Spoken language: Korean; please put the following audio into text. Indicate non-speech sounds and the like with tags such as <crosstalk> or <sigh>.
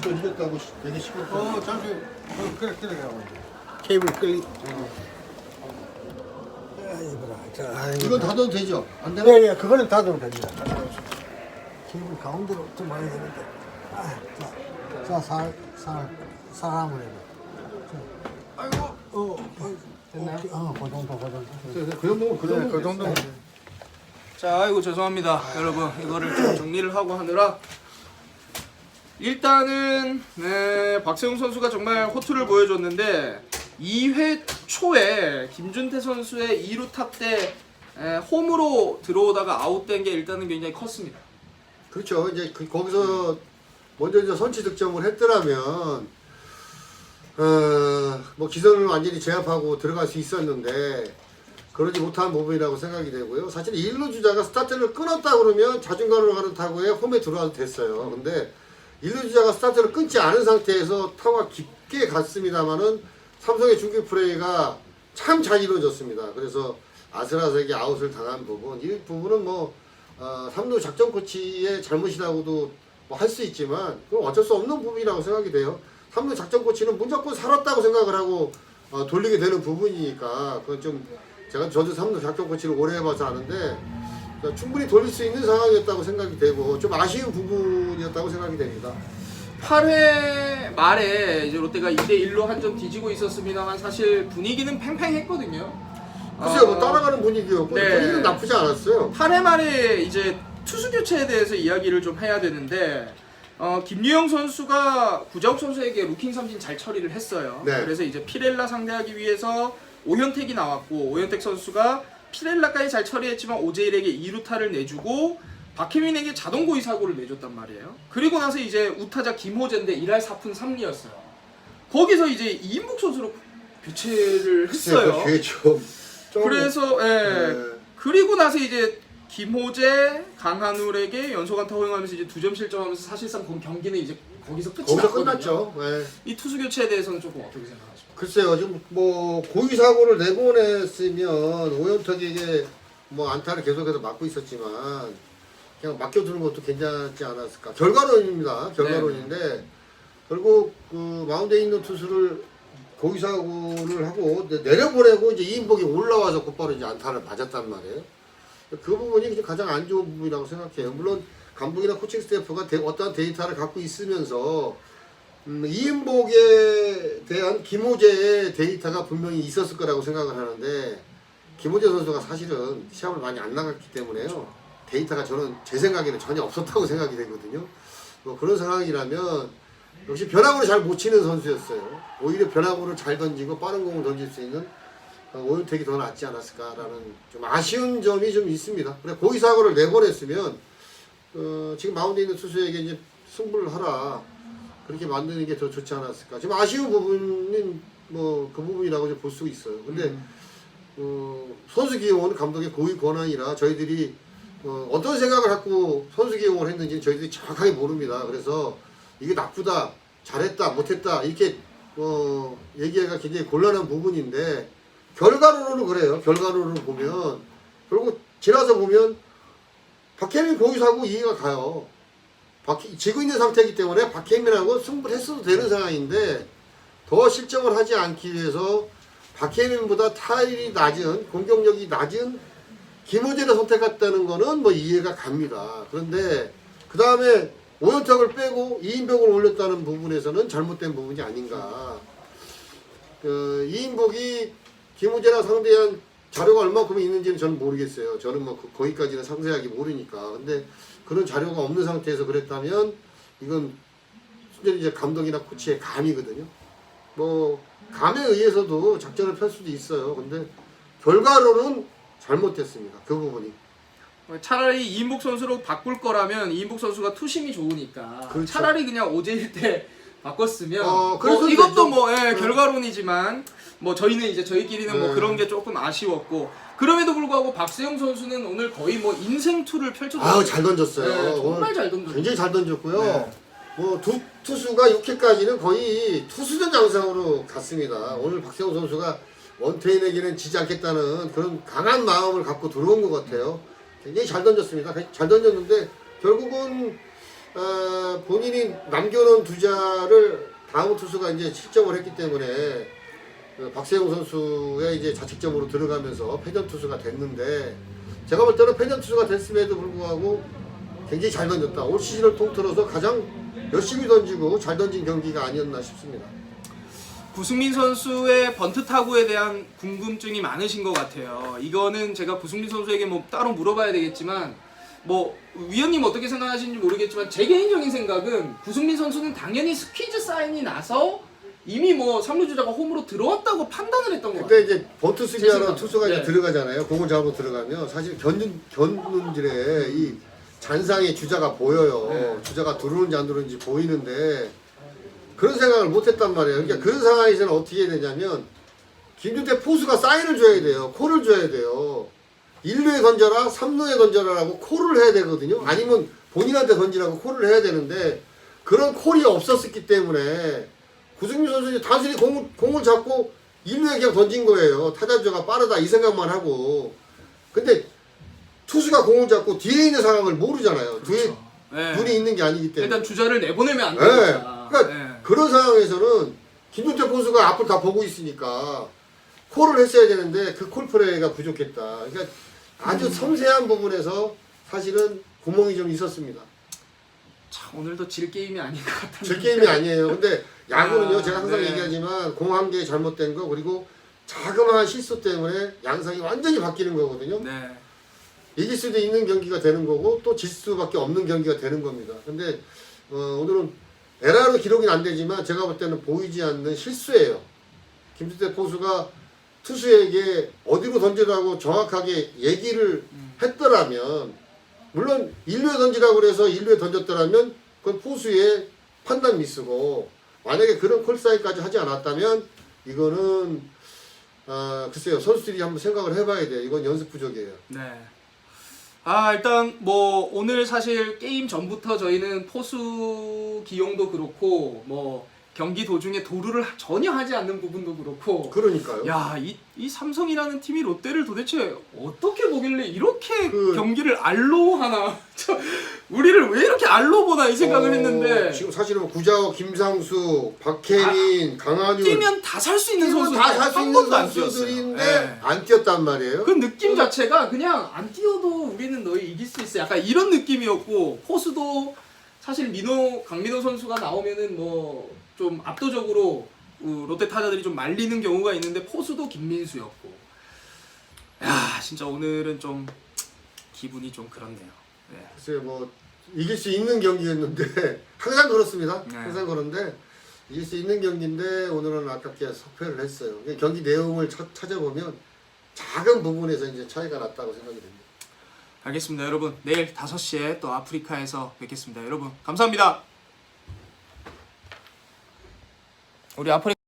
진짜 이겼다고 되게 시끄럽다. 어 잠시 어, 그래 그래 가고 케이블 끌리. 아이고라. 자, 아이고. 이건 닫아도 되죠? 안 되나? 예, 예, 그거는 닫으면 됩니다. 케이블 가운데로 좀 많이 되는데. 아, 자, 자, 살, 살, 살 한번 해봐. 아이고 어, 어, 됐나요? 어, 그 정도, 그 정도. 그 정도면 그 정도. 그 정도 자, 아이고 죄송합니다, 여러분. 이거를 좀 정리를 하고 하느라 일단은 네, 박세웅 선수가 정말 호투를 보여줬는데 2회 초에 김준태 선수의 2루 탑때 홈으로 들어오다가 아웃된 게 일단은 굉장히 컸습니다. 그렇죠. 이제 그, 거기서 먼저 이제 선취 득점을 했더라면 어 뭐 기선을 완전히 제압하고 들어갈 수 있었는데 그러지 못한 부분이라고 생각이 되고요. 사실 1루 주자가 스타트를 끊었다 그러면 자중간으로 가는 타구에 홈에 들어와도 됐어요. 근데 1루 주자가 스타트를 끊지 않은 상태에서 타구가 깊게 갔습니다만은 삼성의 중계 플레이가 참 잘 이루어졌습니다. 그래서 아슬아슬하게 아웃을 당한 부분, 이 부분은 뭐 어, 삼루 작전 코치의 잘못이라고도 뭐 할 수 있지만 그건 어쩔 수 없는 부분이라고 생각이 돼요. 삼루 작전 코치는 무조건 살았다고 생각을 하고 어, 돌리게 되는 부분이니까 그건 좀 제가 저도 삼루 작전 코치를 오래 해봐서 아는데 어, 충분히 돌릴 수 있는 상황이었다고 생각이 되고 좀 아쉬운 부분이었다고 생각이 됩니다. 8회 말에 이제 롯데가 2대 1로 한 점 뒤지고 있었습니다만 사실 분위기는 팽팽했거든요. 글쎄요, 뭐 어, 따라가는 분위기였고 네. 분위기는 나쁘지 않았어요. 8회 말에 이제 투수 교체에 대해서 이야기를 좀 해야 되는데 어, 김유영 선수가 구자욱 선수에게 루킹 삼진 잘 처리를 했어요. 네. 그래서 이제 피렐라 상대하기 위해서 오현택이 나왔고 오현택 선수가 피렐라까지 잘 처리했지만 오제일에게 2루타를 내주고 박혜민에게 자동 고의 사고를 내줬단 말이에요. 그리고 나서 이제 우타자 김호재인데 1할 4푼 3리였어요. 거기서 이제 이인복 선수로 교체를 했어요. 그게 좀, 좀 그래서 예. 네. 그리고 나서 이제 김호재, 강한울에게 연속 안타 허용하면서 이제 두 점 실점하면서 사실상 그 경기는 이제 거기서 끝이 거기서 났거든요. 끝났죠. 네. 이 투수 교체에 대해서는 조금 어떻게 생각하십니까? 글쎄요, 지금 뭐 고의 사고를 내보냈으면 오현택에게 뭐 안타를 계속해서 맞고 있었지만 그냥 맡겨두는 것도 괜찮지 않았을까. 결과론입니다. 결과론인데 결국 그 마운드에 있는 투수를 고의 사고를 하고 내- 내려보내고 이제 이인복이 올라와서 곧바로 이제 안타를 맞았단 말이에요. 그 부분이 가장 안 좋은 부분이라고 생각해요. 물론 감독이나 코칭 스태프가 데- 어떠한 데이터를 갖고 있으면서 음, 이인복에 대한 김호재의 데이터가 분명히 있었을 거라고 생각을 하는데 김호재 선수가 사실은 시합을 많이 안 나갔기 때문에요. 데이터가 저는 제 생각에는 전혀 없었다고 생각이 되거든요. 뭐 그런 상황이라면 역시 변화구를 잘 못 치는 선수였어요. 오히려 변화구를 잘 던지고 빠른 공을 던질 수 있는 어, 오윤택이 더 낫지 않았을까라는 좀 아쉬운 점이 좀 있습니다. 그래 고의 사고를 내보냈으면 어, 지금 마운드에 있는 투수에게 이제 승부를 하라 그렇게 만드는 게 더 좋지 않았을까. 지금 아쉬운 부분은 뭐 그 부분이라고 좀 볼 수 있어요. 근데 어, 선수 기용은 감독의 고위 권한이라 저희들이 어, 어떤 생각을 갖고 선수 기용을 했는지 저희들이 정확하게 모릅니다. 그래서 이게 나쁘다, 잘했다, 못했다 이렇게 어, 얘기하기가 굉장히 곤란한 부분인데 결과론으로 그래요. 결과론으로 보면 결국 지나서 보면 박혜민 고의사고 이해가 가요. 박, 지고 있는 상태이기 때문에 박혜민하고 승부를 했어도 되는 상황인데 더 실점을 하지 않기 위해서 박혜민보다 타율이 낮은 공격력이 낮은 김호재를 선택했다는 거는 뭐 이해가 갑니다. 그런데 그 다음에 오연탁을 빼고 이인복을 올렸다는 부분에서는 잘못된 부분이 아닌가. 그 이인복이 김호재랑 상대한 자료가 얼마큼 있는지는 저는 모르겠어요. 저는 뭐 그- 거기까지는 상세하게 모르니까. 근데 그런 자료가 없는 상태에서 그랬다면 이건 순전히 이제 감독이나 코치의 감이거든요. 뭐 감에 의해서도 작전을 펼 수도 있어요. 근데 결과로는 잘못됐습니다. 그 부분이. 차라리 이인복 선수로 바꿀 거라면 이인복 선수가 투심이 좋으니까 그렇죠. 차라리 그냥 오제일 때 바꿨으면 어, 뭐 그래서 이것도 되죠. 뭐 예, 네. 결과론이지만 뭐 저희는 이제 저희끼리는 뭐 네. 그런 게 조금 아쉬웠고 그럼에도 불구하고 박세영 선수는 오늘 거의 뭐 인생 투를 펼쳤어요. 아우 잘 던졌어요. 네, 정말 잘 던졌어요. 굉장히 잘 던졌고요. 네. 뭐 두 투수가 6회까지는 거의 투수전 양상으로 갔습니다. 오늘 박세호 선수가 원태인에게는 지지 않겠다는 그런 강한 마음을 갖고 들어온 것 같아요. 굉장히 잘 던졌습니다. 잘 던졌는데 결국은 어, 아, 본인이 남겨놓은 두자를 다음 투수가 이제 실점을 했기 때문에 그 박세용 선수의 이제 자책점으로 들어가면서 패전 투수가 됐는데 제가 볼 때는 패전 투수가 됐음에도 불구하고 굉장히 잘 던졌다. 올 시즌을 통틀어서 가장 열심히 던지고 잘 던진 경기가 아니었나 싶습니다. 구승민 선수의 번트 타구에 대한 궁금증이 많으신 것 같아요. 이거는 제가 구승민 선수에게 뭐 따로 물어봐야 되겠지만 뭐 위원님 어떻게 생각하시는지 모르겠지만 제 개인적인 생각은 구승민 선수는 당연히 스퀴즈 사인이 나서 이미 뭐 3루 주자가 홈으로 들어왔다고 판단을 했던 것 같아요. 근데 이제 번트 제 수비하러 생각. 투수가 이제 네. 들어가잖아요. 공을 잡고 들어가면 사실 견눈 견눈질에 이 잔상의 주자가 보여요. 네. 주자가 들어오는지 안 들어오는지 보이는데 그런 생각을 못 했단 말이에요. 그러니까 그런 상황에서는 어떻게 해야 되냐면 김준태 포수가 사인을 줘야 돼요. 콜을 줘야 돼요. 1루에 던져라, 3루에 던져라라고 콜을 해야 되거든요. 아니면 본인한테 던지라고 콜을 해야 되는데 그런 콜이 없었기 때문에 구승민 선수는 단순히 공을, 공을 잡고 1루에 그냥 던진 거예요. 타자주가 빠르다 이 생각만 하고. 근데 투수가 공을 잡고 뒤에 있는 상황을 모르잖아요. 뒤에 네. 눈이 있는 게 아니기 때문에. 일단 주자를 내보내면 안 네. 되니까. 그러니까 네. 그런 상황에서는 김준태 포수가 앞을 다 보고 있으니까 콜을 했어야 되는데 그 콜 플레이가 부족했다. 그러니까 아주 음. 섬세한 부분에서 사실은 구멍이 좀 있었습니다. 참 오늘도 질 게임이 아닌 것 같아요. 질 게임이 아니에요. 근데 야구는요, 아, 제가 항상 네. 얘기하지만 공 한 개 잘못된 거 그리고 자그마한 실수 때문에 양상이 완전히 바뀌는 거거든요. 네. 이길 수도 있는 경기가 되는 거고 또 질 수밖에 없는 경기가 되는 겁니다. 근데 어, 오늘은 에라로 기록이 안 되지만 제가 볼 때는 보이지 않는 실수예요. 김수태 포수가 투수에게 어디로 던지라고 정확하게 얘기를 했더라면 물론 1루에 던지라고 그래서 1루에 던졌더라면 그건 포수의 판단 미스고 만약에 그런 콜사인까지 하지 않았다면 이거는 아 글쎄요 선수들이 한번 생각을 해봐야 돼요. 이건 연습 부족이에요. 네. 아 일단 뭐 오늘 사실 게임 전부터 저희는 포수 기용도 그렇고 뭐 경기 도중에 도루를 전혀 하지 않는 부분도 그렇고 그러니까요. 야 이 이 삼성이라는 팀이 롯데를 도대체 어떻게 보길래 이렇게 그- 경기를 알로 하나 <laughs> 저 우리를 왜 이렇게 알로 보나 이 생각을 어, 했는데 지금 사실은 구자호, 김상수, 박혜민, 강한유 뛰면 다 살 수 있는 선수 다살 수 한 있는 번도 안 뛰었어요. 선수들인데 예. 안 뛰었단 말이에요. 그 느낌 자체가 그냥 안 뛰어도 우리는 너희 이길 수 있어. 약간 이런 느낌이었고 포수도 사실 민호 강민호 선수가 나오면은 뭐 좀 압도적으로 어, 롯데 타자들이 좀 말리는 경우가 있는데 포수도 김민수였고. 야 진짜 오늘은 좀 기분이 좀 그렇네요. 네. 글쎄요 뭐 이길 수 있는 경기였는데 <laughs> 항상 그렇습니다. 네. 항상 그런데 이길 수 있는 경기인데 오늘은 아깝게 석패를 했어요. 경기 내용을 차- 찾아보면 작은 부분에서 이제 차이가 났다고 생각이 됩니다. 알겠습니다, 여러분. 내일 5시에 또 아프리카에서 뵙겠습니다, 여러분. 감사합니다. 우리 아프리카